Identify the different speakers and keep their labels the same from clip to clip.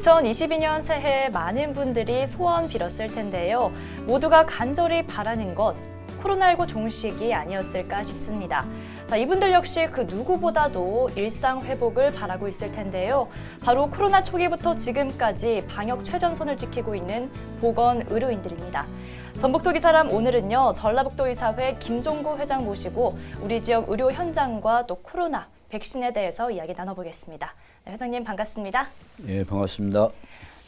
Speaker 1: 2022년 새해 많은 분들이 소원 빌었을 텐데요. 모두가 간절히 바라는 것 코로나19 종식이 아니었을까 싶습니다. 자, 이분들 역시 그 누구보다도 일상 회복을 바라고 있을 텐데요. 바로 코로나 초기부터 지금까지 방역 최전선을 지키고 있는 보건 의료인들입니다. 전북도 기 사람 오늘은요 전라북도 의사회 김종구 회장 모시고 우리 지역 의료 현장과 또 코로나 백신에 대해서 이야기 나눠보겠습니다. 네, 회장님 반갑습니다.
Speaker 2: 예, 반갑습니다.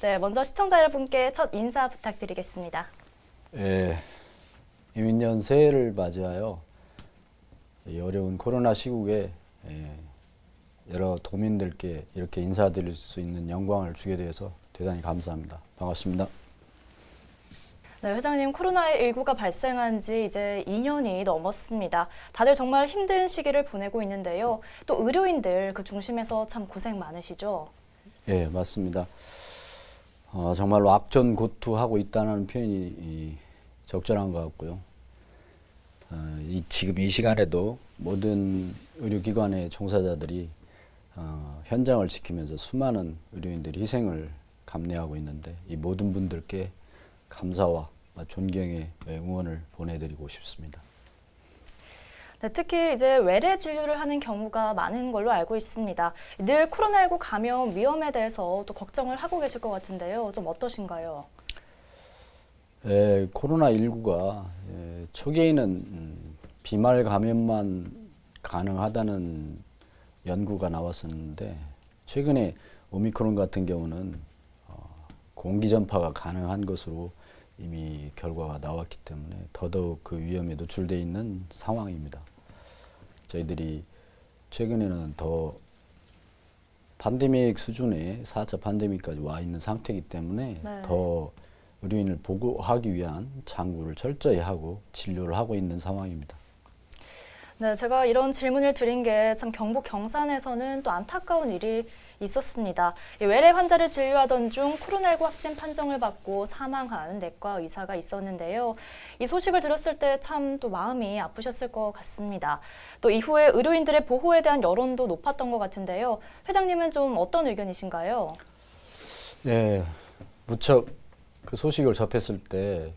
Speaker 1: 네, 먼저 시청자 여러분께 첫 인사 부탁드리겠습니다.
Speaker 2: 예, 이민년 새해를 맞이하여 이 어려운 코로나 시국에 예, 여러 도민들께 이렇게 인사드릴 수 있는 영광을 주게 되어서 대단히 감사합니다. 반갑습니다.
Speaker 1: 네, 회장님 코로나19가 발생한 지 이제 2년이 넘었습니다. 다들 정말 힘든 시기를 보내고 있는데요. 또 의료인들 그 중심에서 참 고생 많으시죠?
Speaker 2: 예, 맞습니다. 어, 정말로 악전고투하고 있다는 표현이 이, 적절한 것 같고요. 어, 이, 지금 이 시간에도 모든 의료기관의 종사자들이 어, 현장을 지키면서 수많은 의료인들이 희생을 감내하고 있는데 이 모든 분들께 감사와 존경의 응원을 보내드리고 싶습니다.
Speaker 1: 네, 특히 이제 외래 진료를 하는 경우가 많은 걸로 알고 있습니다. 늘 코로나19 감염 위험에 대해서 또 걱정을 하고 계실 것 같은데요. 좀 어떠신가요?
Speaker 2: 에, 코로나19가 에, 초기에는 음, 비말 감염만 가능하다는 연구가 나왔었는데 최근에 오미크론 같은 경우는 어, 공기 전파가 가능한 것으로 이미 결과가 나왔기 때문에 더더욱 그 위험에 노출돼 있는 상황입니다. 저희들이 최근에는 더 팬데믹 수준의 4차 팬데믹까지 와 있는 상태이기 때문에
Speaker 1: 네.
Speaker 2: 더 의료인을 보호하기 위한 장구를 철저히 하고 진료를 하고 있는 상황입니다.
Speaker 1: 네, 제가 이런 질문을 드린 게 참 경북 경산에서는 또 안타까운 일이 있었습니다. 이 외래 환자를 진료하던 중 코로나19 확진 판정을 받고 사망한 내과 의사가 있었는데요. 이 소식을 들었을 때 참 또 마음이 아프셨을 것 같습니다. 또 이후에 의료인들의 보호에 대한 여론도 높았던 것 같은데요. 회장님은 좀 어떤 의견이신가요?
Speaker 2: 네, 무척 그 소식을 접했을 때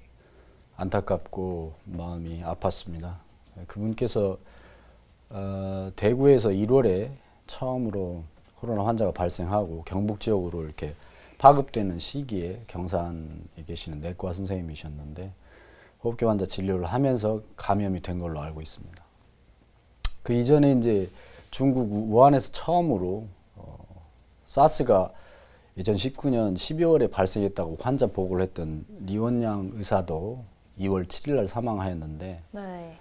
Speaker 2: 안타깝고 마음이 아팠습니다. 그분께서 어, 대구에서 1월에 처음으로 코로나 환자가 발생하고 경북 지역으로 이렇게 파급되는 시기에 경산에 계시는 내과 선생님이셨는데 호흡기 환자 진료를 하면서 감염이 된 걸로 알고 있습니다. 그 이전에 이제 중국 우한에서 처음으로 어, 사스가 2019년 12월에 발생했다고 환자 보고를 했던 리원양 의사도 2월 7일 날 사망하였는데
Speaker 1: 네.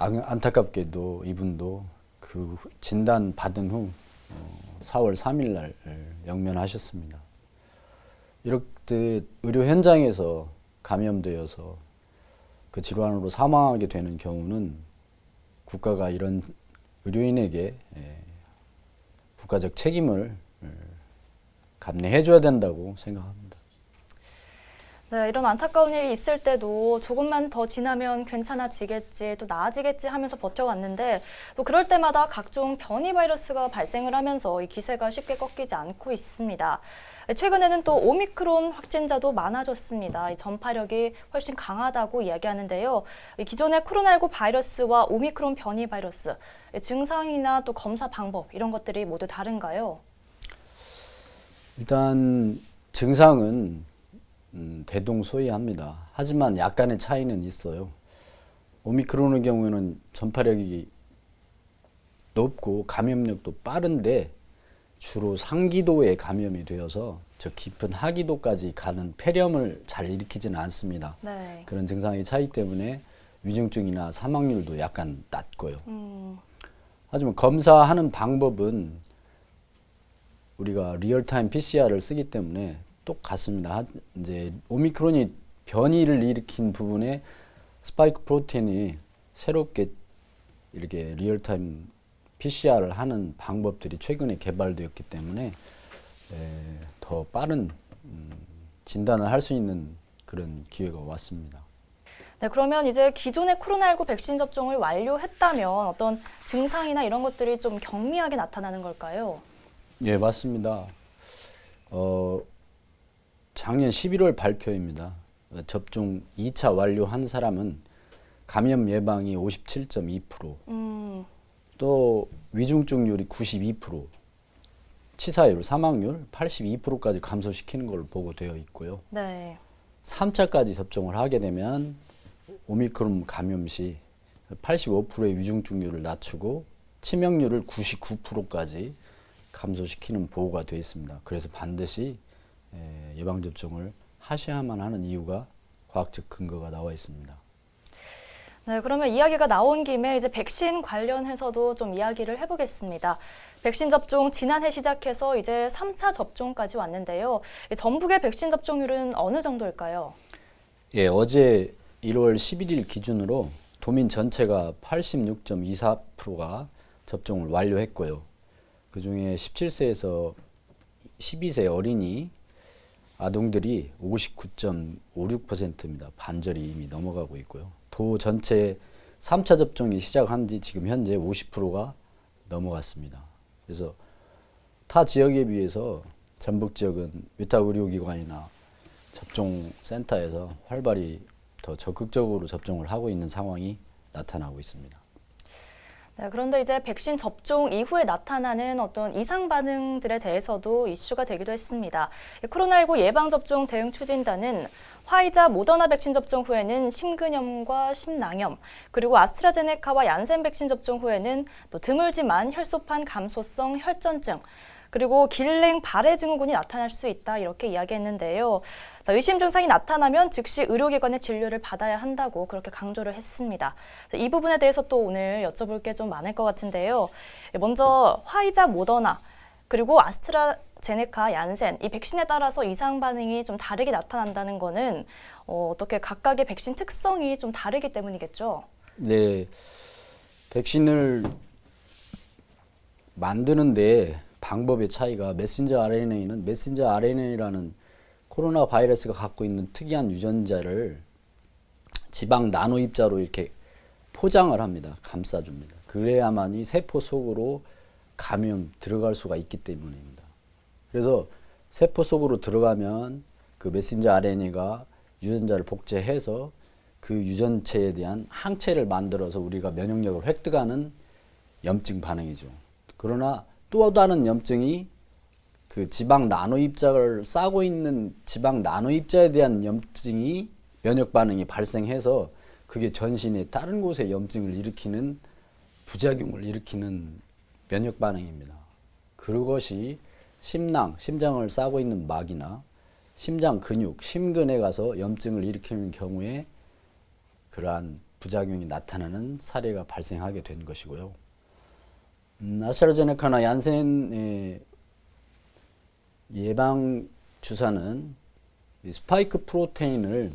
Speaker 2: 안- 안타깝게도 이분도 그 후- 진단 받은 후 어, 4월 3일 날 영면하셨습니다. 이렇게 의료 현장에서 감염되어서 그 질환으로 사망하게 되는 경우는 국가가 이런 의료인에게 예, 국가적 책임을 예, 감내해 줘야 된다고 생각합니다.
Speaker 1: 네, 이런 안타까운 일이 있을 때도 조금만 더 지나면 괜찮아지겠지, 또 나아지겠지 하면서 버텨왔는데 또 그럴 때마다 각종 변이 바이러스가 발생을 하면서 이 기세가 쉽게 꺾이지 않고 있습니다. 최근에는 또 오미크론 확진자도 많아졌습니다. 이 전파력이 훨씬 강하다고 이야기하는데요. 이 기존의 코로나19 바이러스와 오미크론 변이 바이러스 이 증상이나 또 검사 방법 이런 것들이 모두 다른가요?
Speaker 2: 일단 증상은 음, 대동소이합니다. 하지만 약간의 차이는 있어요. 오미크론의 경우에는 전파력이 높고 감염력도 빠른데 주로 상기도에 감염이 되어서 저 깊은 하기도까지 가는 폐렴을 잘 일으키지는 않습니다.
Speaker 1: 네.
Speaker 2: 그런 증상의 차이 때문에 위중증이나 사망률도 약간 낮고요.
Speaker 1: 음,
Speaker 2: 하지만 검사하는 방법은 우리가 리얼타임 PCR을 쓰기 때문에 똑같습니다. 하- 이제 오미크론이 변이를 일으킨 부분에 스파이크 프로틴이 새롭게 이렇게 리얼타임 PCR을 하는 방법들이 최근에 개발되었기 때문에 에, 더 빠른 음, 진단을 할 수 있는 그런 기회가 왔습니다.
Speaker 1: 네, 그러면 이제 기존의 코로나19 백신 접종을 완료했다면 어떤 증상이나 이런 것들이 좀 경미하게 나타나는 걸까요?
Speaker 2: 예, 맞습니다. 어, 작년 11월 발표입니다. 어, 접종 2차 완료한 사람은 감염 예방이 57.2%,
Speaker 1: 음,
Speaker 2: 또 위중증률이 92%, 치사율, 사망률 82%까지 감소시키는 걸로 보고 되어 있고요.
Speaker 1: 네.
Speaker 2: 3차까지 접종을 하게 되면 오미크론 감염 시 85%의 위중증률을 낮추고 치명률을 99%까지 감소시키는 보고가 되어 있습니다. 그래서 반드시 에, 예방 접종을 하셔야만 하는 이유가 과학적 근거가 나와 있습니다.
Speaker 1: 네, 그러면 이야기가 나온 김에 이제 백신 관련해서도 좀 이야기를 해보겠습니다. 백신 접종 지난해 시작해서 이제 3차 접종까지 왔는데요. 이 전국의 백신 접종률은 어느 정도일까요?
Speaker 2: 예, 어제 1월 11일 기준으로 도민 전체가 86.24%가 접종을 완료했고요. 그 중에 17세에서 12세 어린이 아동들이 59.56%입니다. 반절이 이미 넘어가고 있고요. 도 전체 3차 접종이 시작한 지 지금 현재 50%가 넘어갔습니다. 그래서 타 지역에 비해서 전북 지역은 위탁 의료기관이나 접종 센터에서 활발히 더 적극적으로 접종을 하고 있는 상황이 나타나고 있습니다.
Speaker 1: 네, 그런데 이제 백신 접종 이후에 나타나는 어떤 이상 반응들에 대해서도 이슈가 되기도 했습니다. 이 코로나19 예방접종 대응 추진단은 화이자 모더나 백신 접종 후에는 심근염과 심낭염, 그리고 아스트라제네카와 얀센 백신 접종 후에는 또 드물지만 혈소판 감소성 혈전증, 그리고 길랭 발해 증후군이 나타날 수 있다 이렇게 이야기했는데요. 자, 의심 증상이 나타나면 즉시 의료기관의 진료를 받아야 한다고 그렇게 강조를 했습니다. 자, 이 부분에 대해서 또 오늘 여쭤볼 게 좀 많을 것 같은데요. 먼저 화이자 모더나 그리고 아스트라 제네카 얀센 이 백신에 따라서 이상 반응이 좀 다르게 나타난다는 거는 어, 어떻게 각각의 백신 특성이 좀 다르기 때문이겠죠.
Speaker 2: 네, 백신을 만드는데 방법의 차이가 메신저 RNA는 메신저 RNA라는 코로나 바이러스가 갖고 있는 특이한 유전자를 지방 나노 입자로 이렇게 포장을 합니다. 감싸줍니다. 그래야만이 세포 속으로 감염 들어갈 수가 있기 때문입니다. 그래서 세포 속으로 들어가면 그 메신저 RNA가 유전자를 복제해서 그 유전체에 대한 항체를 만들어서 우리가 면역력을 획득하는 염증 반응이죠. 그러나 또 다른 염증이 그 지방 나노 입자를 싸고 있는 지방 나노 입자에 대한 염증이 면역 반응이 발생해서 그게 전신의 다른 곳에 염증을 일으키는 부작용을 일으키는 면역 반응입니다. 그것이 심낭, 심장을 싸고 있는 막이나 심장 근육, 심근에 가서 염증을 일으키는 경우에 그러한 부작용이 나타나는 사례가 발생하게 된 것이고요. 음, 아스트라제네카나 얀센의 예방 주사는 이 스파이크 프로테인을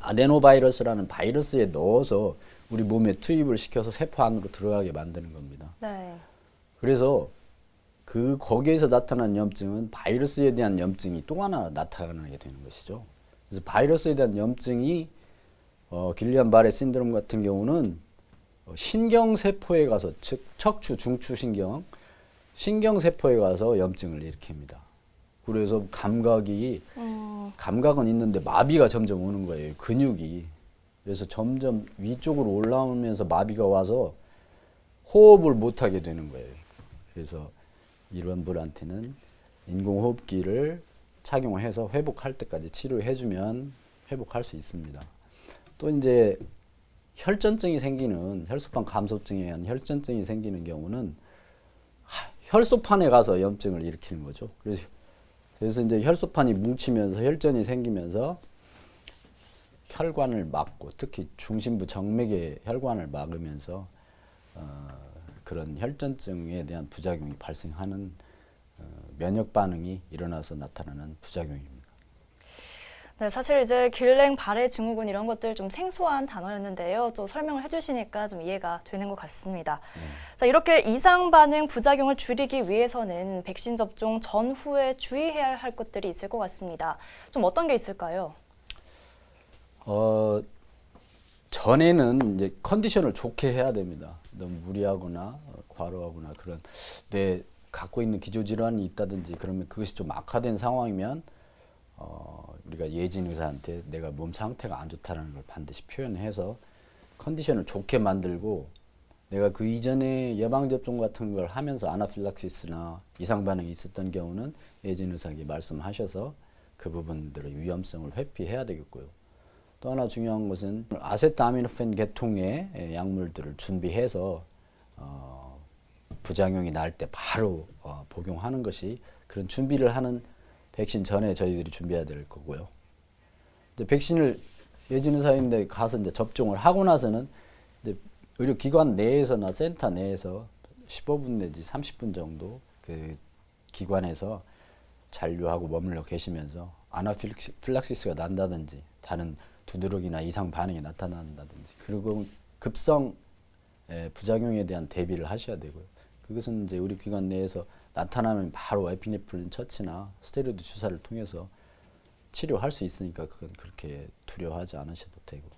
Speaker 2: 아데노바이러스라는 바이러스에 넣어서 우리 몸에 투입을 시켜서 세포 안으로 들어가게 만드는 겁니다.
Speaker 1: 네.
Speaker 2: 그래서 그 거기에서 나타난 염증은 바이러스에 대한 염증이 또 하나 나타나게 되는 것이죠. 그래서 바이러스에 대한 염증이 어, 길리안 바레 신드롬 같은 경우는 어, 신경 세포에 가서 즉 척추, 중추 신경, 신경 세포에 가서 염증을 일으킵니다. 그래서 감각이
Speaker 1: 음,
Speaker 2: 감각은 있는데 마비가 점점 오는 거예요. 근육이. 그래서 점점 위쪽으로 올라오면서 마비가 와서 호흡을 못 하게 되는 거예요. 그래서 이런 분한테는 인공호흡기를 착용해서 회복할 때까지 치료해 주면 회복할 수 있습니다. 또 이제 혈전증이 생기는 혈소판 감소증에 의한 혈전증이 생기는 경우는 하- 혈소판에 가서 염증을 일으키는 거죠. 그래서 그래서 이제 혈소판이 뭉치면서 혈전이 생기면서 혈관을 막고 특히 중심부 정맥의 혈관을 막으면서 어, 그런 혈전증에 대한 부작용이 발생하는 어, 면역 반응이 일어나서 나타나는 부작용입니다.
Speaker 1: 네, 사실 이제 길랭 발해 증후군 이런 것들 좀 생소한 단어였는데요. 또 설명을 해주시니까 좀 이해가 되는 것 같습니다. 자, 이렇게 이상 반응 부작용을 줄이기 위해서는 백신 접종 전후에 주의해야 할 것들이 있을 것 같습니다. 좀 어떤 게 있을까요?
Speaker 2: 어, 전에는 이제 컨디션을 좋게 해야 됩니다. 너무 무리하거나 어, 과로하거나 그런. 네, 갖고 있는 기저 질환이 있다든지 그러면 그것이 좀 악화된 상황이면 어, 우리가 예진 의사한테 내가 몸 상태가 안 좋다는 걸 반드시 표현해서 컨디션을 좋게 만들고 내가 그 이전에 예방 접종 같은 걸 하면서 아나필락시스나 이상 반응이 있었던 경우는 예진 의사에게 말씀하셔서 그 부분들의 위험성을 회피해야 되겠고요. 또 하나 중요한 것은 아세트아미노펜 계통의 약물들을 준비해서 어, 부작용이 날 때 바로 어, 복용하는 것이 그런 준비를 하는 백신 전에 저희들이 준비해야 될 거고요. 이제 백신을 예진 의사인데 가서 이제 접종을 하고 나서는 이제 의료기관 내에서나 센터 내에서 15분 내지 30분 정도 그 기관에서 잔류하고 머물러 계시면서 아나필락시스가 난다든지 다른 두드러기나 이상 반응이 나타난다든지 그리고 급성 에, 부작용에 대한 대비를 하셔야 되고요. 그것은 이제 우리 기관 내에서 나타나면 바로 에피네프린 처치나 스테로이드 주사를 통해서 치료할 수 있으니까 그건 그렇게 두려워하지 않으셔도 되고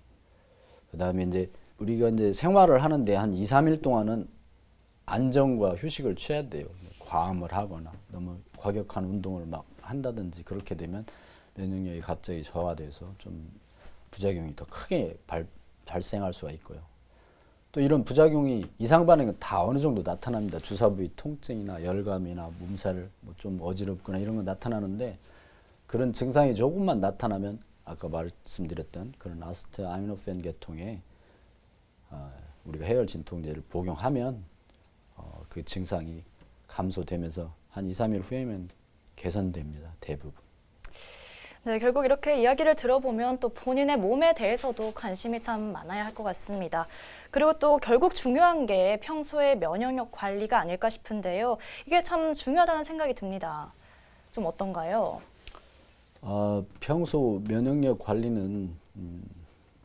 Speaker 2: 그다음에 이제 우리가 이제 생활을 하는데 한 2, 3일 동안은 안정과 휴식을 취해야 돼요. 과음을 하거나 너무 과격한 운동을 막 한다든지 그렇게 되면 면역력이 갑자기 저하돼서 좀 부작용이 더 크게 발, 발생할 수가 있고요. 또 이런 부작용이 이상 반응은 다 어느 정도 나타납니다. 주사 부위 통증이나 열감이나 몸살, 뭐 좀 어지럽거나 이런 거 나타나는데 그런 증상이 조금만 나타나면 아까 말씀드렸던 그런 아스트 아미노펜 계통의 어, 우리가 해열 진통제를 복용하면 어, 그 증상이 감소되면서 한 2, 3일 후에면 개선됩니다. 대부분.
Speaker 1: 네, 결국 이렇게 이야기를 들어보면 또 본인의 몸에 대해서도 관심이 참 많아야 할 것 같습니다. 그리고 또 결국 중요한 게 평소의 면역력 관리가 아닐까 싶은데요. 이게 참 중요하다는 생각이 듭니다. 좀 어떤가요?
Speaker 2: 어, 평소 면역력 관리는 음,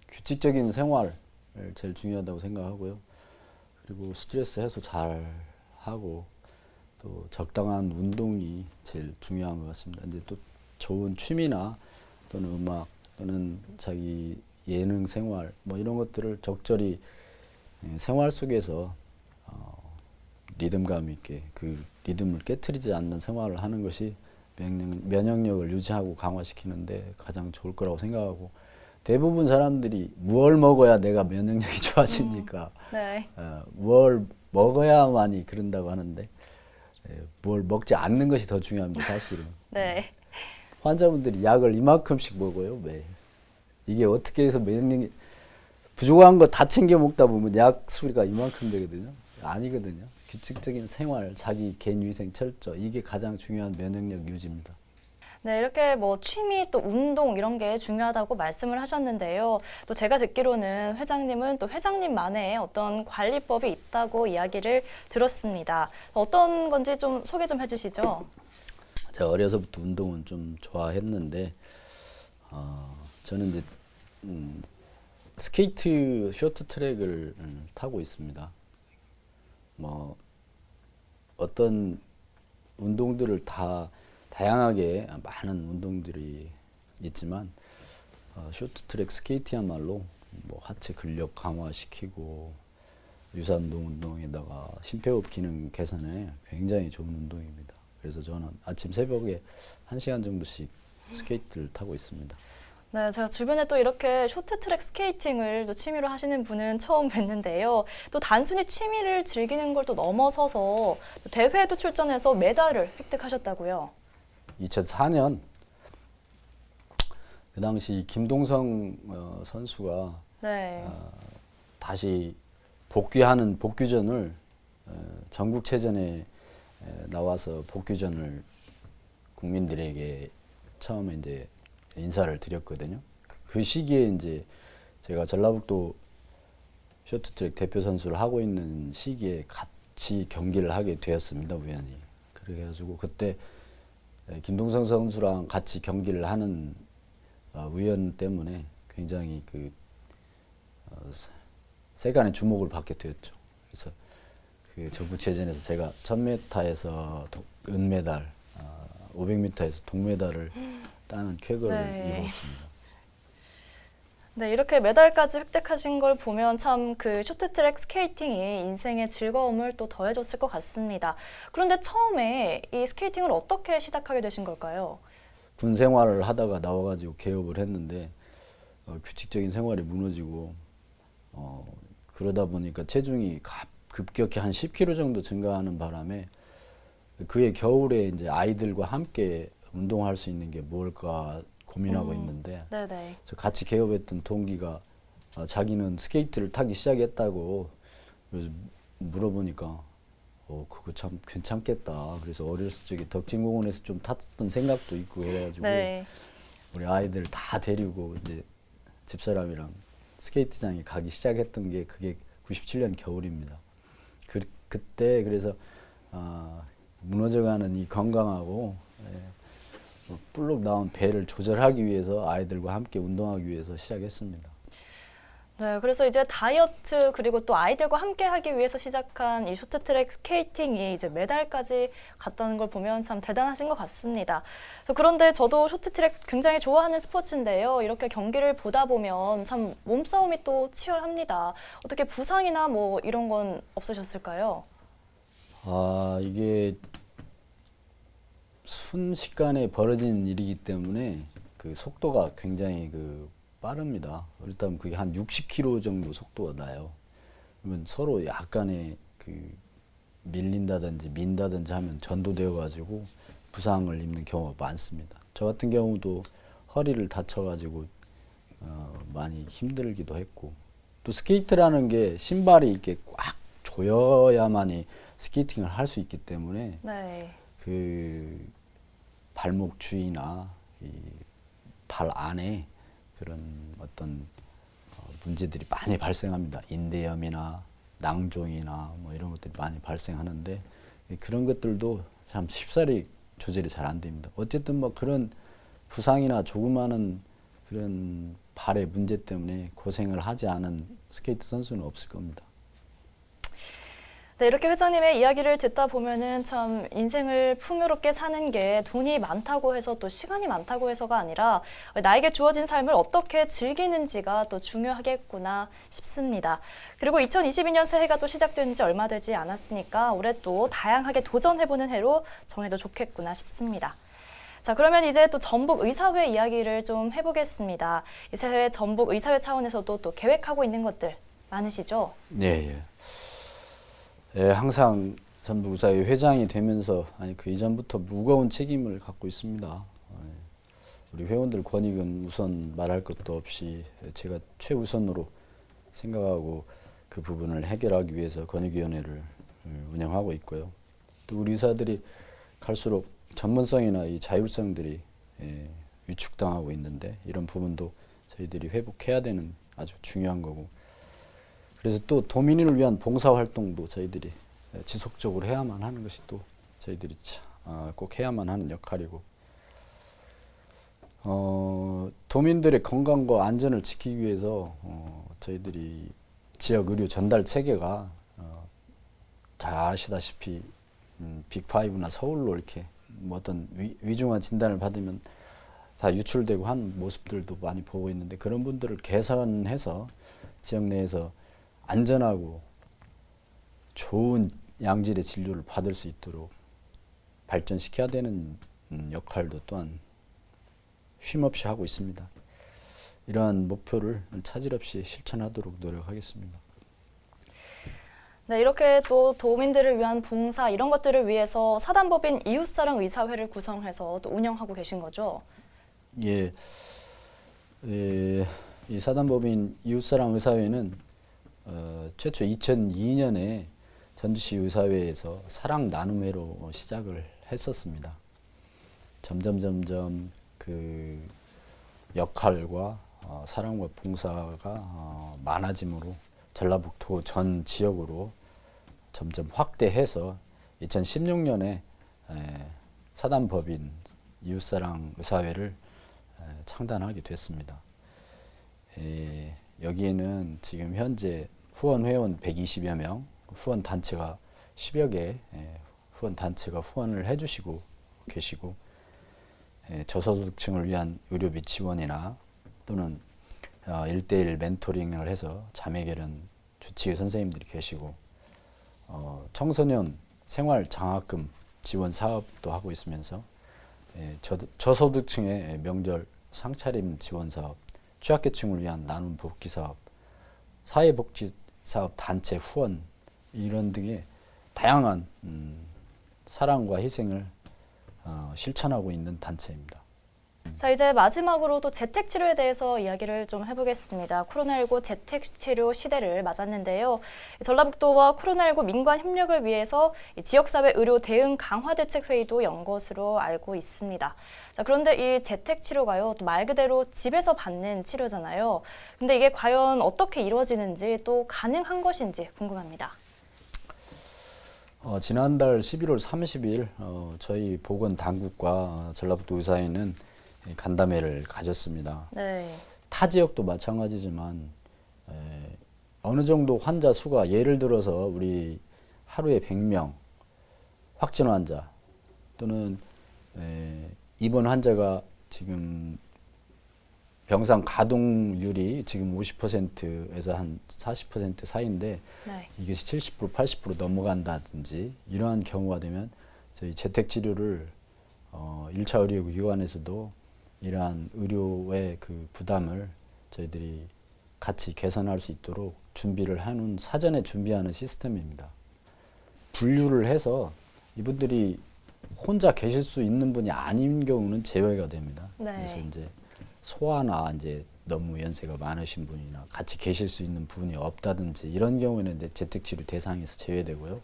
Speaker 2: 규칙적인 생활 제일 중요하다고 생각하고요. 그리고 스트레스 해소 잘 하고 또 적당한 운동이 제일 중요한 것 같습니다. 이제 또 좋은 취미나 또는 음악 또는 자기 예능 생활 뭐 이런 것들을 적절히 예, 생활 속에서 어, 리듬감 있게 그 리듬을 깨뜨리지 않는 생활을 하는 것이 면역, 면역 력을 유지하고 강화시키는데 가장 좋을 거라고 생각하고 대부분 사람들이 무얼 먹어야 내가 면역력이 좋아집니까?
Speaker 1: 네.
Speaker 2: 어, 뭘 먹어야만이 그런다고 하는데 에, 뭘 먹지 않는 것이 더 중요합니다. 사실은
Speaker 1: 네.
Speaker 2: 환자분들이 약을 이만큼씩 먹어요 매일. 이게 어떻게 해서 면역력이 부족한 거 다 챙겨 먹다 보면 약 수리가 이만큼 되거든요. 아니거든요. 규칙적인 생활, 자기 개인 위생 철저 이게 가장 중요한 면역력 유지입니다.
Speaker 1: 네, 이렇게 뭐 취미 또 운동 이런 게 중요하다고 말씀을 하셨는데요. 또 제가 듣기로는 회장님은 또 회장님만의 어떤 관리법이 있다고 이야기를 들었습니다. 어떤 건지 좀 소개 좀 해주시죠.
Speaker 2: 제가 어려서부터 운동은 좀 좋아했는데 어, 저는 이제 음, 스케이트 쇼트 트랙을 음, 타고 있습니다. 뭐 어떤 운동들을 다 다양하게 많은 운동들이 있지만 어, 쇼트트랙 스케이트야말로 뭐 하체 근력 강화시키고 유산동 운동에다가 심폐호흡 기능 개선에 굉장히 좋은 운동입니다. 그래서 저는 아침 새벽에 한 시간 정도씩 스케이트를 타고 있습니다.
Speaker 1: 네, 제가 주변에 또 이렇게 쇼트트랙 스케이팅을 또 취미로 하시는 분은 처음 뵀는데요. 또 단순히 취미를 즐기는 걸 또 넘어서서 또 대회에도 출전해서 메달을 획득하셨다고요.
Speaker 2: 2004년 그 당시 김동성 어, 선수가
Speaker 1: 네.
Speaker 2: 다시 복귀하는 복귀전을 어, 전국체전에 에, 나와서 복귀전을 국민들에게 처음에 이제 인사를 드렸거든요. 그- 그 시기에 이제 제가 전라북도 쇼트트랙 대표 선수를 하고 있는 시기에 같이 경기를 하게 되었습니다 우연히. 그래가지고 그때 에, 김동성 선수랑 같이 경기를 하는 어, 우연 때문에 굉장히 그 어, 세- 세간의 주목을 받게 되었죠. 그래서 그 전국체전에서 제가 1000m에서 은메달, 어, 500m에서 동메달을 따는 쾌거를
Speaker 1: 네.
Speaker 2: 이뤘습니다.
Speaker 1: 네, 이렇게 메달까지 획득하신 걸 보면 참 그 쇼트트랙 스케이팅이 인생의 즐거움을 또 더해줬을 것 같습니다. 그런데 처음에 이 스케이팅을 어떻게 시작하게 되신 걸까요?
Speaker 2: 군 생활을 하다가 나와가지고 개업을 했는데 어, 규칙적인 생활이 무너지고 어, 그러다 보니까 체중이 갑- 급격히 한 10kg 정도 증가하는 바람에 그해 겨울에 이제 아이들과 함께 운동할 수 있는 게 뭘까 고민하고
Speaker 1: 음.
Speaker 2: 있는데
Speaker 1: 네네.
Speaker 2: 저 같이 개업했던 동기가 아, 자기는 스케이트를 타기 시작했다고 그래서 물어보니까 어 그거 참 괜찮겠다. 그래서 어렸을 적에 덕진공원에서 좀 탔던 생각도 있고 그래가지고
Speaker 1: 네.
Speaker 2: 우리 아이들 다 데리고 이제 집사람이랑 스케이트장에 가기 시작했던 게 그게 97년 겨울입니다. 그 그때 그래서 아, 무너져가는 이 건강하고 예, 뭐 불룩 나온 배를 조절하기 위해서 아이들과 함께 운동하기 위해서 시작했습니다.
Speaker 1: 네, 그래서 이제 다이어트 그리고 또 아이들과 함께 하기 위해서 시작한 이 쇼트트랙 스케이팅이 이제 메달까지 갔다는 걸 보면 참 대단하신 것 같습니다. 그런데 저도 쇼트트랙 굉장히 좋아하는 스포츠인데요. 이렇게 경기를 보다 보면 참 몸싸움이 또 치열합니다. 어떻게 부상이나 뭐 이런 건 없으셨을까요?
Speaker 2: 아 이게 순식간에 벌어진 일이기 때문에 그 속도가 굉장히 그 빠릅니다. 일단 그게 한 60km 정도 속도가 나요. 그러면 서로 약간의 그 밀린다든지 민다든지 하면 전도되어 가지고 부상을 입는 경우가 많습니다. 저 같은 경우도 허리를 다쳐 가지고 어, 많이 힘들기도 했고 또 스케이트라는 게 신발이 이렇게 꽉 조여야만이 스케이팅을 할 수 있기 때문에
Speaker 1: 네.
Speaker 2: 그 발목 주위나 이발 안에 그런 어떤 어, 문제들이 많이 발생합니다. 인대염이나 낭종이나 뭐 이런 것들이 많이 발생하는데 이 그런 것들도 참 쉽사리 조절이 잘 안 됩니다. 어쨌든 뭐 그런 부상이나 조그마한 그런 발의 문제 때문에 고생을 하지 않은 스케이트 선수는 없을 겁니다.
Speaker 1: 네, 이렇게 회장님의 이야기를 듣다 보면은 참 인생을 풍요롭게 사는 게 돈이 많다고 해서 또 시간이 많다고 해서가 아니라 나에게 주어진 삶을 어떻게 즐기는지가 또 중요하겠구나 싶습니다. 그리고 2022년 새해가 또 시작된 지 얼마 되지 않았으니까 올해 또 다양하게 도전해보는 해로 정해도 좋겠구나 싶습니다. 자, 그러면 이제 또 전북 의사회 이야기를 좀 해보겠습니다. 이 새해 전북 의사회 차원에서도 또 계획하고 있는 것들 많으시죠?
Speaker 2: 네, 예. 예, 항상 전북사회 회장이 되면서 아니 그 이전부터 무거운 책임을 갖고 있습니다. 예. 우리 회원들 권익은 우선 말할 것도 없이 제가 최우선으로 생각하고 그 부분을 해결하기 위해서 권익위원회를 음, 운영하고 있고요. 또 우리 의사들이 갈수록 전문성이나 이 자율성들이 예, 위축당하고 있는데 이런 부분도 저희들이 회복해야 되는 아주 중요한 거고 그래서 또 도민을 위한 봉사 활동도 저희들이 지속적으로 해야만 하는 것이 또 저희들이 차- 아, 꼭 해야만 하는 역할이고. 어, 도민들의 건강과 안전을 지키기 위해서 어, 저희들이 지역 의료 전달 체계가 어, 잘 아시다시피 음, 빅5나 서울로 이렇게 뭐 어떤 위, 위중한 진단을 받으면 다 유출되고 한 모습들도 많이 보고 있는데 그런 분들을 개선해서 지역 내에서 안전하고 좋은 양질의 진료를 받을 수 있도록 발전시켜야 되는 음, 역할도 또한 쉼없이 하고 있습니다. 이러한 목표를 차질 없이 실천하도록 노력하겠습니다.
Speaker 1: 네, 이렇게 또 도민들을 위한 봉사 이런 것들을 위해서 사단법인 이웃사랑 의사회를 구성해서 또 운영하고 계신 거죠.
Speaker 2: 예, 예, 이 사단법인 이웃사랑 의사회는 어, 최초 2002년에 전주시 의사회에서 사랑 나눔회로 시작을 했었습니다. 점점 점점 그 역할과 어, 사랑과 봉사가 어, 많아짐으로 전라북도 전 지역으로 점점 확대해서 2016년에 에, 사단법인 이웃사랑 의사회를 에, 창단하게 됐습니다. 에, 여기에는 지금 현재 후원 회원 120여 명, 후원 단체가 10여 개 에, 후원 단체가 후원을 해주시고 계시고 에, 저소득층을 위한 의료비 지원이나 또는 어, 1대1 멘토링을 해서 자매 결연 주치의 선생님들이 계시고 어, 청소년 생활 장학금 지원 사업도 하고 있으면서 예, 저, 저소득층의 명절 상차림 지원 사업, 취약계층을 위한 나눔 복지 사업, 사회복지 사업 단체 후원 이런 등의 다양한 음, 사랑과 희생을 어, 실천하고 있는 단체입니다.
Speaker 1: 자, 이제 마지막으로 또 재택 치료에 대해서 이야기를 좀 해보겠습니다. 코로나19 재택 치료 시대를 맞았는데요. 전라북도와 코로나19 민관 협력을 위해서 이 지역사회 의료 대응 강화 대책 회의도 연 것으로 알고 있습니다. 자, 그런데 이 재택 치료가요, 또말 그대로 집에서 받는 치료잖아요. 근데 이게 과연 어떻게 이루어지는지 또 가능한 것인지 궁금합니다.
Speaker 2: 어, 지난달 11월 30일 어, 저희 보건 당국과 어, 전라북도 의사회는 이 간담회를 가졌습니다.
Speaker 1: 네.
Speaker 2: 타 지역도 마찬가지지만 에, 어느 정도 환자 수가 예를 들어서 우리 하루에 100명 확진 환자 또는 에, 입원 환자가 지금 병상 가동률이 지금 50%에서 한 40% 사이인데
Speaker 1: 네.
Speaker 2: 이것이 70% 80% 넘어간다든지 이러한 경우가 되면 저희 재택 치료를 어, 1차 의료 기관에서도 이러한 의료의 그 부담을 저희들이 같이 개선할 수 있도록 준비를 하는 사전에 준비하는 시스템입니다. 분류를 해서 이분들이 혼자 계실 수 있는 분이 아닌 경우는 제외가 됩니다.
Speaker 1: 네.
Speaker 2: 그래서 이제 소아나 이제 너무 연세가 많으신 분이나 같이 계실 수 있는 분이 없다든지 이런 경우에는 이제 재택 치료 대상에서 제외되고요.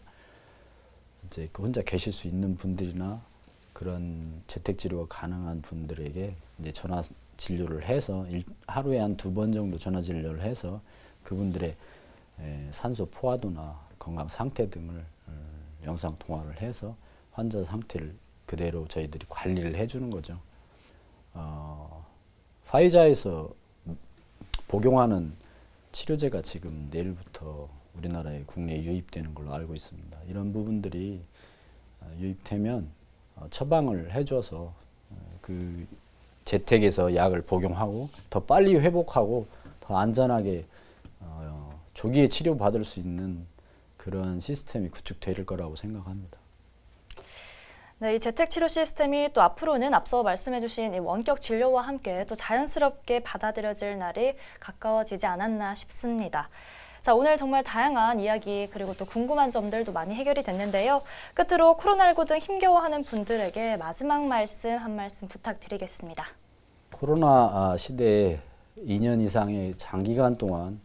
Speaker 2: 이제 그 혼자 계실 수 있는 분들이나 그런 재택 치료가 가능한 분들에게 이제 전화 진료를 해서 일, 하루에 한 두 번 정도 전화 진료를 해서 그분들의 에, 산소 포화도나 건강 상태 등을 음, 영상 통화를 해서 환자 상태를 그대로 저희들이 관리를 해주는 거죠. 어, 파이자에서 복용하는 치료제가 지금 내일부터 우리나라에 국내에 유입되는 걸로 알고 있습니다. 이런 부분들이 어, 유입되면 어, 처방을 해줘서 어, 그 재택에서 약을 복용하고 더 빨리 회복하고 더 안전하게 어, 조기에 치료받을 수 있는 그런 시스템이 구축될 거라고 생각합니다.
Speaker 1: 네, 이 재택 치료 시스템이 또 앞으로는 앞서 말씀해주신 이 원격 진료와 함께 또 자연스럽게 받아들여질 날이 가까워지지 않았나 싶습니다. 자, 오늘 정말 다양한 이야기 그리고 또 궁금한 점들도 많이 해결이 됐는데요. 끝으로 코로나19 등 힘겨워하는 분들에게 마지막 말씀 한 말씀 부탁드리겠습니다.
Speaker 2: 코로나 아, 시대에 2년 이상의 장기간 동안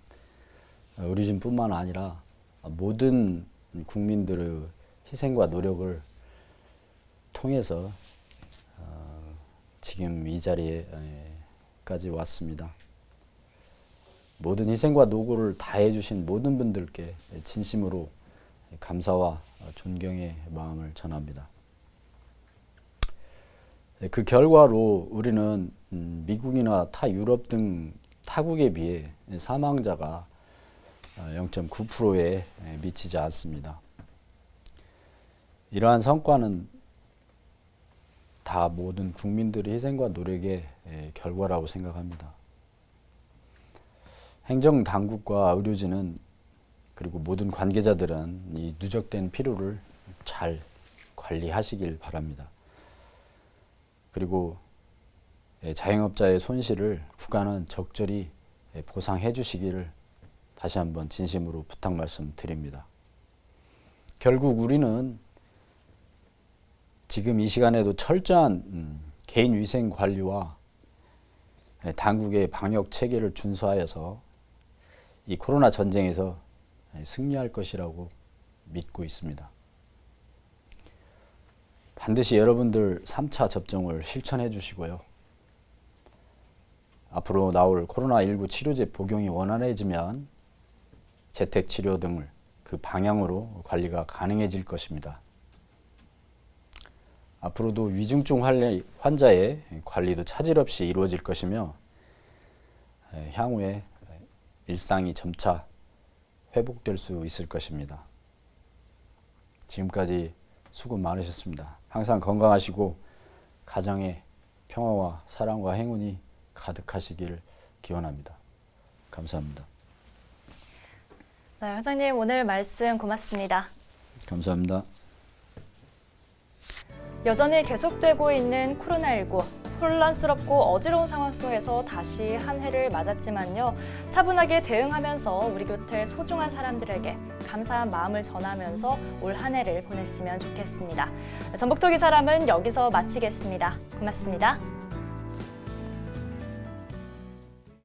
Speaker 2: 어, 의료진뿐만 아니라 모든 국민들의 희생과 노력을 통해서 어, 지금 이 자리에까지 왔습니다. 모든 희생과 노고를 다해 주신 모든 분들께 진심으로 감사와 존경의 마음을 전합니다. 그 결과로 우리는 음, 미국이나 타 유럽 등 타국에 비해 사망자가 0.9%에 미치지 않습니다. 이러한 성과는 다 모든 국민들의 희생과 노력의 에, 결과라고 생각합니다. 행정 당국과 의료진은 그리고 모든 관계자들은 이 누적된 피로를 잘 관리하시길 바랍니다. 그리고 예, 자영업자의 손실을 국가는 적절히 예, 보상해 주시기를 다시 한번 진심으로 부탁 말씀드립니다. 결국 우리는 지금 이 시간에도 철저한 음, 개인 위생 관리와 예, 당국의 방역 체계를 준수하여서 이 코로나 전쟁에서 예, 승리할 것이라고 믿고 있습니다. 반드시 여러분들 3차 접종을 실천해 주시고요. 앞으로 나올 코로나19 치료제 복용이 원활해지면 재택 치료 등을 그 방향으로 관리가 가능해질 것입니다. 앞으로도 위중증 환자의 관리도 차질 없이 이루어질 것이며 에, 향후에 일상이 점차 회복될 수 있을 것입니다. 지금까지 수고 많으셨습니다. 항상 건강하시고 가정의 평화와 사랑과 행운이 가득하시기를 기원합니다. 감사합니다.
Speaker 1: 네, 회장님 오늘 말씀 고맙습니다.
Speaker 2: 감사합니다.
Speaker 1: 여전히 계속되고 있는 코로나19 혼란스럽고 어지러운 상황 속에서 다시 한 해를 맞았지만요 차분하게 대응하면서 우리 곁에 소중한 사람들에게 감사한 마음을 전하면서 올 한 해를 보냈으면 좋겠습니다. 전북토 기 사람은 여기서 마치겠습니다. 고맙습니다.